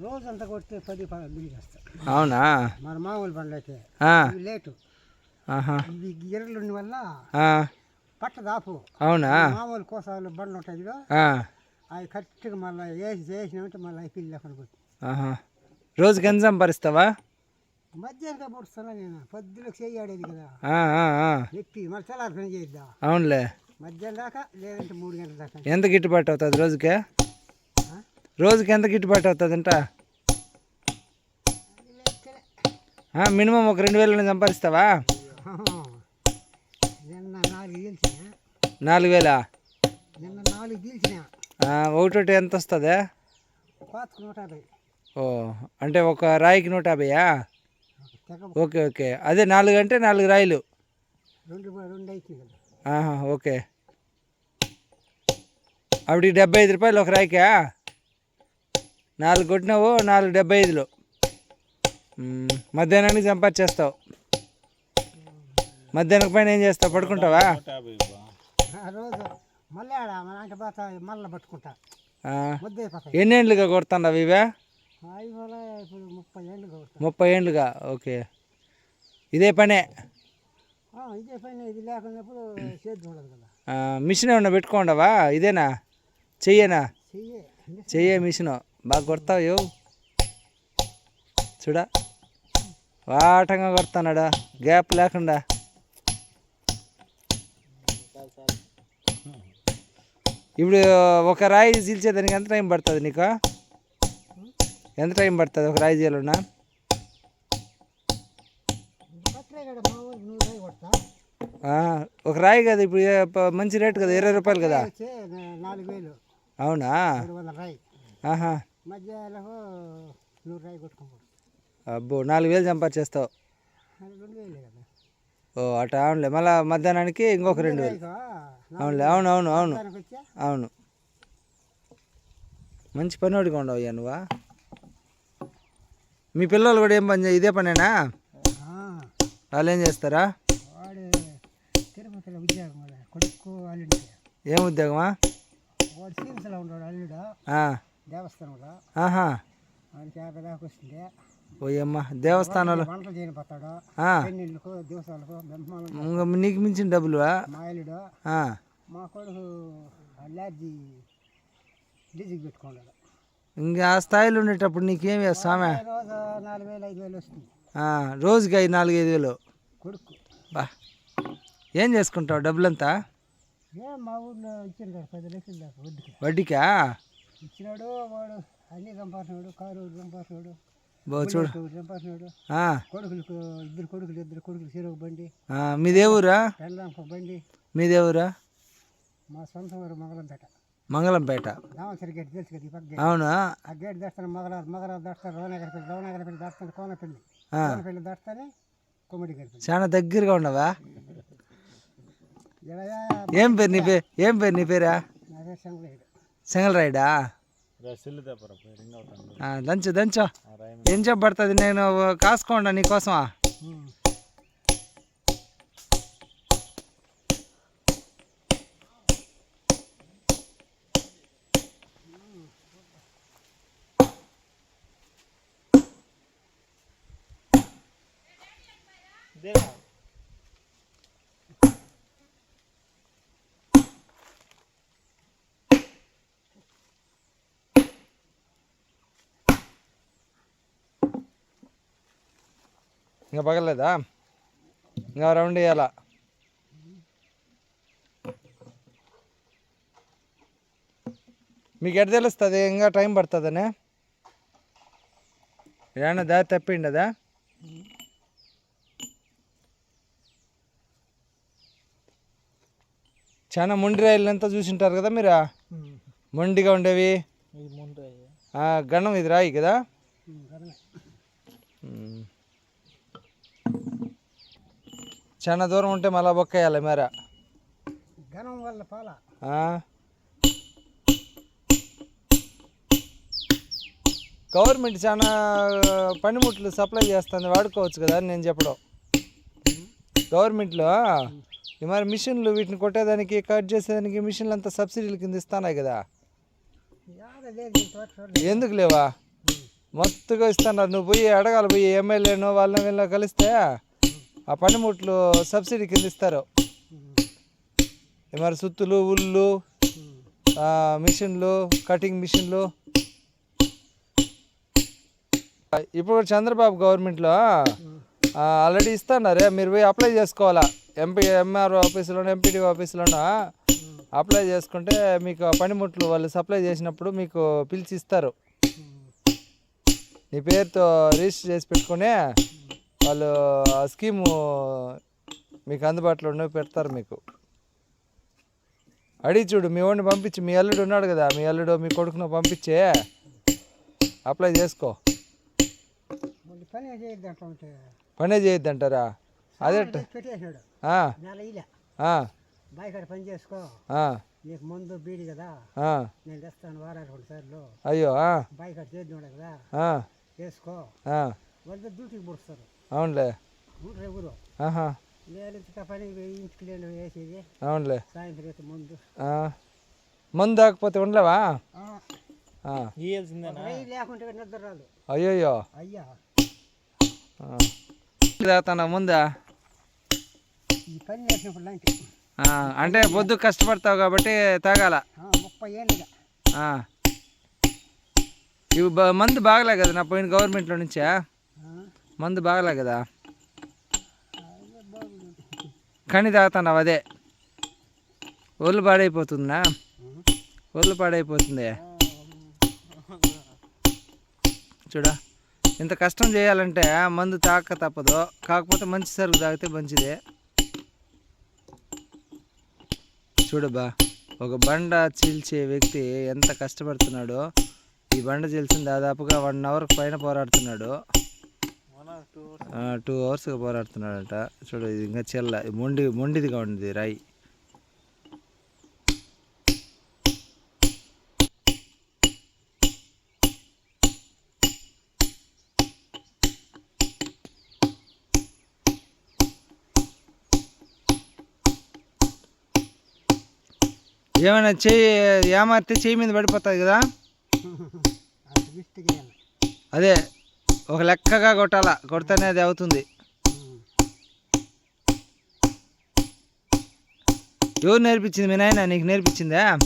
రోజంతా కొడితే పది పది చేస్తా అవునా? మన మామూలు బండ్లు అయితే లేటు. ఇవి గిర్రలు ఉండి వల్ల ఆ, పట్ట దాపు అవునా? మామూలు కోసాలు బండ్లు ఉంటాయి అవి కరెక్ట్గా మళ్ళీ వేసి చేసినామంటే మళ్ళీ అవి పిల్లి లేకుండా పోతుంది. రోజుకి ఎంత సంపాదిస్తావా? మధ్యాహ్నం పుడుతున్నా నేను. పొద్దులకు చెయ్యాడేది కదా. ఎప్పి మరి తెల్లారి పని చేద్దాం అవునులే. మధ్యాహ్నం దాకా లేదంటే మూడు గంటల దాకా. ఎంత గిట్టుబాటు అవుతుంది రోజుకి? రోజుకి ఎంత గిట్టుబాటు అవుతుందంట? మినిమం ఒక రెండు వేలు సంపాదిస్తావా? నాలుగు వేలా? ఒకటోటి ఎంత వస్తుంది? ఓ అంటే ఒక రాయికి నూట యాభైయా? Okay okay. అదే నాలుగు అంటే నాలుగు రాయిలు. ఓకే. అప్పటికి డెబ్బై ఐదు రూపాయలు ఒక రాయికా? నాలుగు కొట్టినావు నాలుగు డెబ్బై ఐదులు. మధ్యాహ్నానికి సంపాదించేస్తావు. మధ్యాహ్నం పైన ఏం చేస్తావు? పడుకుంటావా? అయిపోతాయి ఎన్నేండ్లుగా కొడుతున్నావు ఇవే? ముప్పై ఏండ్లుగా ఓకే. ఇదే పనే? మిషన్ ఏమన్నా పెట్టుకోండవా? ఇదేనా? చెయ్యనా? చెయ్యి. చెయ్యే మిషన్. బాగా కొడతావు యో. చూడా? వాటంగా కొడుతున్నాడా గ్యాప్ లేకుండా. ఇప్పుడు ఒక రాయి చీల్చేదానికి ఎంత టైం పడుతుంది నీకు? ఎంత టైం పడుతుంది ఒక రాయి చీలన్నా ఒక రాయి కదా ఇప్పుడు మంచి రేట్ కదా ఇరవై రూపాయలు కదా? అవునా? ఆహా. మధ్యాహ్నం నూరు రాయి కొట్టుకుంటాడు అబ్బో నాలుగు వేలు సంపాదించేస్తావు. అది రెండు వేలే కదా. ఓ అట అవునులే మళ్ళీ మధ్యాహ్నానికి ఇంకొక రెండు వేలు. అవునులే అవును అవును అవును. అవును. మంచి పని వాడిగా ఉండవు అయ్యా నువ్వా? మీ పిల్లలు కూడా ఏం పని ఇదే పనేనా? వాళ్ళు ఏం చేస్తారా? వాడు తిరుపతిలో ఉద్యోగం వాడు. కొడుకు అల్లుడు ఏం ఉద్యోగమా? వాడు సీన్స్లో ఉన్నాడు అల్లుడు. ఆ, దేవస్థానంలో. ఆహా. వాడికి యాభై దాకా వస్తుంది ఓయమ్మ దేవస్థానంలో. వంటలు చేయనిపోతాడు ఆ, పెళ్ళిళ్ళకు దివసాలకు బెంపమాలు ఇంక నీకు మించిన డబ్బులువా? మా కొడుకు పెట్టుకున్నాడు. ఇంకా ఆ స్థాయిలో ఉండేటప్పుడు నీకేం స్వామి రోజు నాలుగు వేలు ఐదు వేలు వస్తుంది. రోజుకి ఐదు నాలుగు ఐదు వేలు. కొడుకు. బా. ఏం చేసుకుంటావు డబ్బులంతా? ఏ మా ఊర్లో ఇచ్చారు కదా పది లక్షలు దాకా వడ్డీకి. వడ్డీకా? ఇచ్చినాడు వాడు అన్నీ సంపాదించినాడు కారు బో చూడు. ఆ, కొడుకులకు ఇద్దరు కొడుకులు ఇద్దరు కొడుకులు చెరువు బండి. మీదే ఊరా? పెళ్ళాంకు బండి. మీదే ఊరా? మా సొంత ఊరు మగలంపేట మంగళంపేట. దామసరి గేట్ తెలుసు కదా ఈ పక్క గేట్. అవునా? ఆ గేట్ దాస్తాను మగరాలు మగరాలు దాస్తాను రవనగరపల్లి రవనగరపల్లి దాస్తాను కోనపల్లి. ఆ. కోనపల్లి దాస్తానే కొమ్మడి గరిపల్లి చాలా దగ్గరగా ఉండవా ఏం పేరు నీ పేరు ఏం పేరు నీ పేరా? నా పేరు సింగల్ రైడా దంచు దంచు. ఏం చెప్పబడుతుంది నేను కాసుకోండా నీకోసమా? ఇంకా పగలేదా? ఇంకా రౌండ్ వేయాలా మీకు ఎట్ట తెలుస్తుంది? ఇంకా టైం పడుతుందనే? ఏమన్నా దారి తప్పిండదా? చాలా మొండి రాయిలంతా చూసింటారు కదా మీరు? మొండిగా ఉండేవి? గణం ఇది రాయి కదా? చాలా దూరం ఉంటే మళ్ళా బొక్కేయాలి మేర. ఘనం వల్ల పాల? గవర్నమెంట్ చాలా పనిముట్లు సప్లై చేస్తుంది వాడుకోవచ్చు కదా అని నేను చెప్పడం. గవర్నమెంట్లో ఈ మరి మిషన్లు వీటిని కొట్టేదానికి కట్ చేసేదానికి మిషన్లు అంతా సబ్సిడీల కింద ఇస్తున్నాయి కదా. ఎందుకు లేవా? మొత్తగా ఇస్తున్నారు. నువ్వు పోయి అడగాలి పోయి ఎమ్మెల్యేను వాళ్ళని వీళ్ళని కలిస్తే ఆ పనిముట్లు సబ్సిడీ కింద ఇస్తారు. మరి సుత్తులు ఉళ్ళు మిషన్లు కటింగ్ మిషన్లు. ఇప్పుడు చంద్రబాబు గవర్నమెంట్లో ఆల్రెడీ ఇస్తున్నారే మీరు పోయి అప్లై చేసుకోవాలా? ఎంపీ ఎంఆర్ ఆఫీసులోనో ఎంపీడీ ఆఫీసులోనో అప్లై చేసుకుంటే మీకు పనిముట్లు వాళ్ళు సప్లై చేసినప్పుడు మీకు పిలిచి ఇస్తారు. నీ పేరుతో రిజిస్టర్ చేసి పెట్టుకునే వాళ్ళు ఆ స్కీము మీకు అందుబాటులో ఉన్నవి పెడతారు మీకు. అడిగి చూడు మీ వాడిని పంపించి మీ అల్లుడు ఉన్నాడు కదా మీ అల్లుడు మీ కొడుకును పంపించే. అప్లై చేసుకో. పని చేయొద్దు అంటారా? అదే పని చేసుకో. నీకు ముందు బీడి కదా. నేను తెస్తాను వారాలు రెండు సార్లు. అయ్యో బాయికాడ చేద్దాం కదా. చేసుకో. వాళ్ళు డ్యూటీకి పుడుస్తారు అవునులే. ఊరు ఊరు ఆహా. నేను ఇంత పని ఇంటికి లేని వేసేది? అవునులే. సాయంత్రం ముందు. దాకపోతే ఉండలేవా? అయ్యా. తాగుతానా ముందా? అంటే పొద్దు కష్టపడతావు కాబట్టి తాగాల. ముప్పై ఏళ్ళుగా. ఆ. ఇవి బ- మందు బాగలే కదా నా పోయిన గవర్నమెంట్లో నుంచా? మందు బాగలే కదా? కానీ తాగుతున్నావు అదే. ఒళ్ళు పాడైపోతుందా? ఒళ్ళు పాడైపోతుంది? చూడా ఇంత కష్టం చేయాలంటే మందు తాక తప్పదు. కాకపోతే మంచి సరుకు తాగితే మంచిదే. చూడబ్బా ఒక బండ చీల్చే వ్యక్తి ఎంత కష్టపడుతున్నాడో ఈ బండ చీల్చిన దాదాపుగా వన్ అవర్ పైన పోరాడుతున్నాడు. టూ అవర్స్గా పోరాడుతున్నాడట చూడు ఇది ఇంకా చెల్ల మొండి మొండిదిగా ఉంది రాయి ఏమైనా చెయ్యి ఏమారితే చెయ్యి మీద పడిపోతుంది కదా అది మిస్టేక్ చేయాలి అదే ఒక లెక్కగా కొట్టాల? కొడితేనే అది అవుతుంది. ఎవరు నేర్పించింది? మీ నాయన నీకు నేర్పించిందా?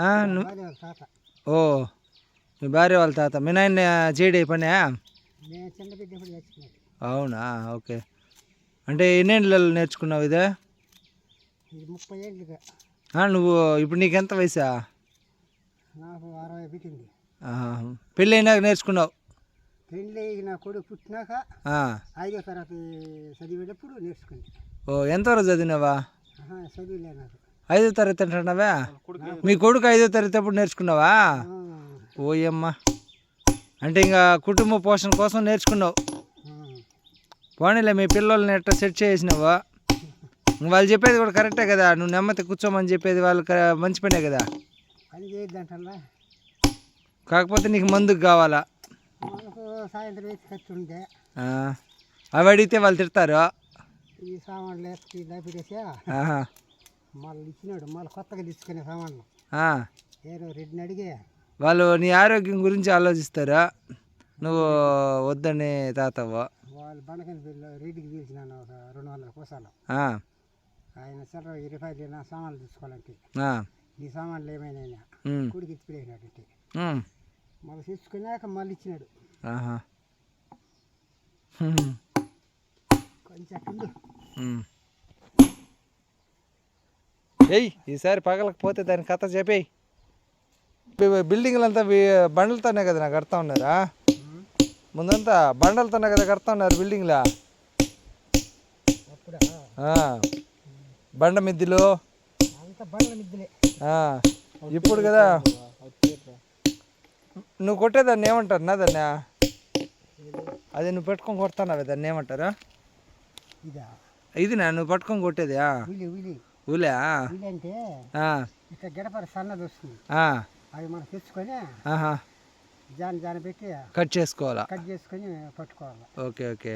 ఆ, ను- భార్య వాళ్ళ తాత. ఓ మీ భార్య వాళ్ళ తాత మీ నాయన చేయడే పనే అవునా? ఓకే. అంటే ఎన్నేళ్ళలో నేర్చుకున్నావు ఇదే? ముప్పై ఏళ్ళుగా. నువ్వు ఇప్పుడు నీకెంత వయసా? నాకు అరవై పెట్టింది ఆహా. పెళ్ళి అయినాక నేర్చుకున్నావు. పెళ్ళి నా కొడుకు పుట్టినాక ఆ. ఐదో తరగతి చదివేటప్పుడు నేర్చుకుంది. ఓ ఎంతవరకు చదివినావా? ఆహా, చదివిలే నాకు. ఐదో తరగతి అంటున్నావా? మీ కొడుకు ఐదో తరగతి అప్పుడు నేర్చుకున్నావా? ఓయమ్మ. అంటే ఇంకా కుటుంబ పోషణ కోసం నేర్చుకున్నావు. పోనీలే మీ పిల్లల్ని ఎట్లా సెట్ చేసినావు? వాళ్ళు చెప్పేది కూడా కరెక్టే కదా నువ్వు నెమ్మది కూర్చోమని చెప్పేది వాళ్ళకి మంచి పనే కదా కాకపోతే నీకు మందుకు కావాలా? సాయంత్రం వేసి ఖర్చు ఉండే. ఆ, అవి అడిగితే వాళ్ళు తిడతారు. ఈ సామాన్లు దాపిడేసా ఆహా. మళ్ళీ ఇచ్చినాడు మళ్ళీ కొత్తగా తీసుకునే సామాన్లు. ఏరో రెడ్డిని అడిగి. వాళ్ళు నీ ఆరోగ్యం గురించి ఆలోచిస్తారా? నువ్వు వద్దని తాతవ్వ. వాళ్ళు బండకని రెడ్డికి పిలిచినాను ఒక రెండు వందల కోసాలు. ఆయన చిల్లర ఇరవై రూపాయలు నా సామాన్లు తీసుకోవాలంటే. ఈ సామాన్లు ఏమైనా కుడికి ఇచ్చిపోయినట్టు ఉమ్, మళ్ళీ తీసుకున్నాక మళ్ళీ ఇచ్చినాడు. కొంచెం. ఏయ్ ఈసారి పగలకపోతే దాని కథ చెప్పేయి. బిల్డింగ్లంతా బండలతోనే కదా నాకు కడతా ఉన్నారా? ముందంతా బండలతోనే కదా కడతా ఉన్నారు బిల్డింగ్లా. బండ మిద్దిలు. ఇప్పుడు కదా? నువ్వు కొట్టేదాన్ని ఏమంటారు? నా దాన్ని? అది నువ్వు పెట్టుకొని కొడతానావే దాన్ని ఏమంటారు? ఇదా? నా నువ్వు పట్టుకొని కొట్టేదా ఊలే అంటే ఇక్కడ గడపర సన్నది వస్తుంది. ఆ, అవి మనం తెచ్చుకొని. జాన జాన పెట్టి కట్ చేసుకోవాలా? కట్ చేసుకొని పట్టుకోవాలి. Okay okay.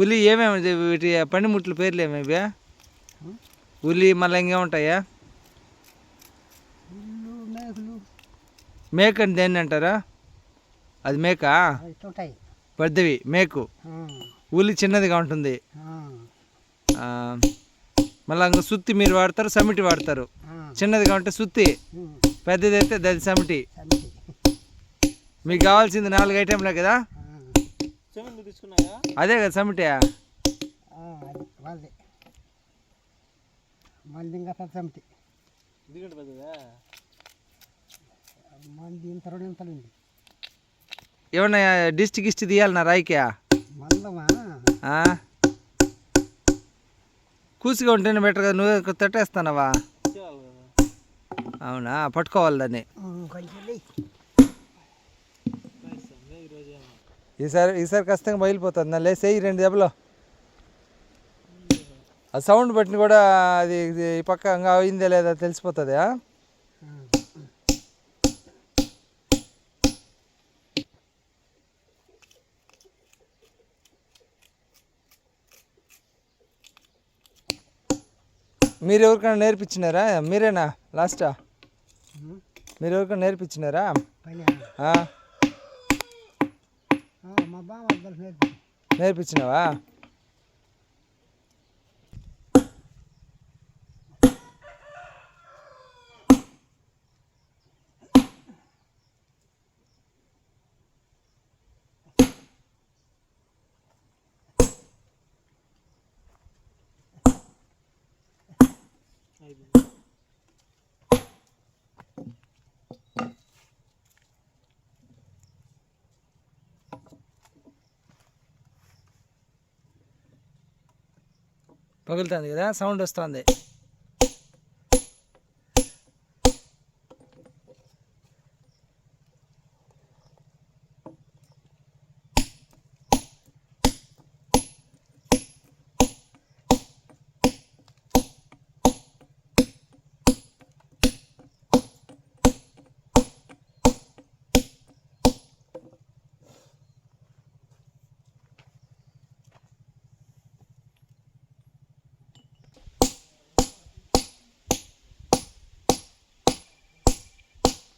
ఉలి ఏమేమి వీటి పనిముట్ల పేర్లు ఏమేవి ఉలి మళ్ళీ ఇంకేముంటాయా మేక అని దేన్ని అంటారా? అది మేక? పెద్దవి మేకు. ఆ, ఉలి చిన్నదిగా ఉంటుంది. మళ్ళీ ఇంకా సుత్తి మీరు వాడతారు సమిటి వాడతారు. చిన్నదిగా ఉంటే సుత్తి పెద్దది అయితే దది సమిటి. మీకు కావాల్సింది నాలుగు ఐటెంలే కదా? అదే కదా సమిటి. ఆ, అది వాళ్ళది. మళ్ళీ ఇంకా సమితి మంది ఇంత రెండు ఇంతలు ఉంది. ఏమన్నా డిస్ట్ గిస్ట్ తీయాలన్నా రాయికా? మల్లమా? కూసిగా ఉంటేనే బెటర్ కదా నువ్వే తట్టేస్తానవా? అవునా? పట్టుకోవాలి దాన్ని. ఈసారి ఈసారి ఖచ్చితంగా బయలుపోతుంది నా లేసేయి రెండు దెబ్బలు. ఆ సౌండ్ బట్టి కూడా అది ఈ పక్క ఇంకా అయిందే లేదా తెలిసిపోతుంది మీరు ఎవరికైనా నేర్పించినారా? మీరేనా? లాస్టా? మీరు ఎవరికైనా నేర్పించినారా? నేర్పించినావా? పగులుతుంది కదా సౌండ్ వస్తుంది.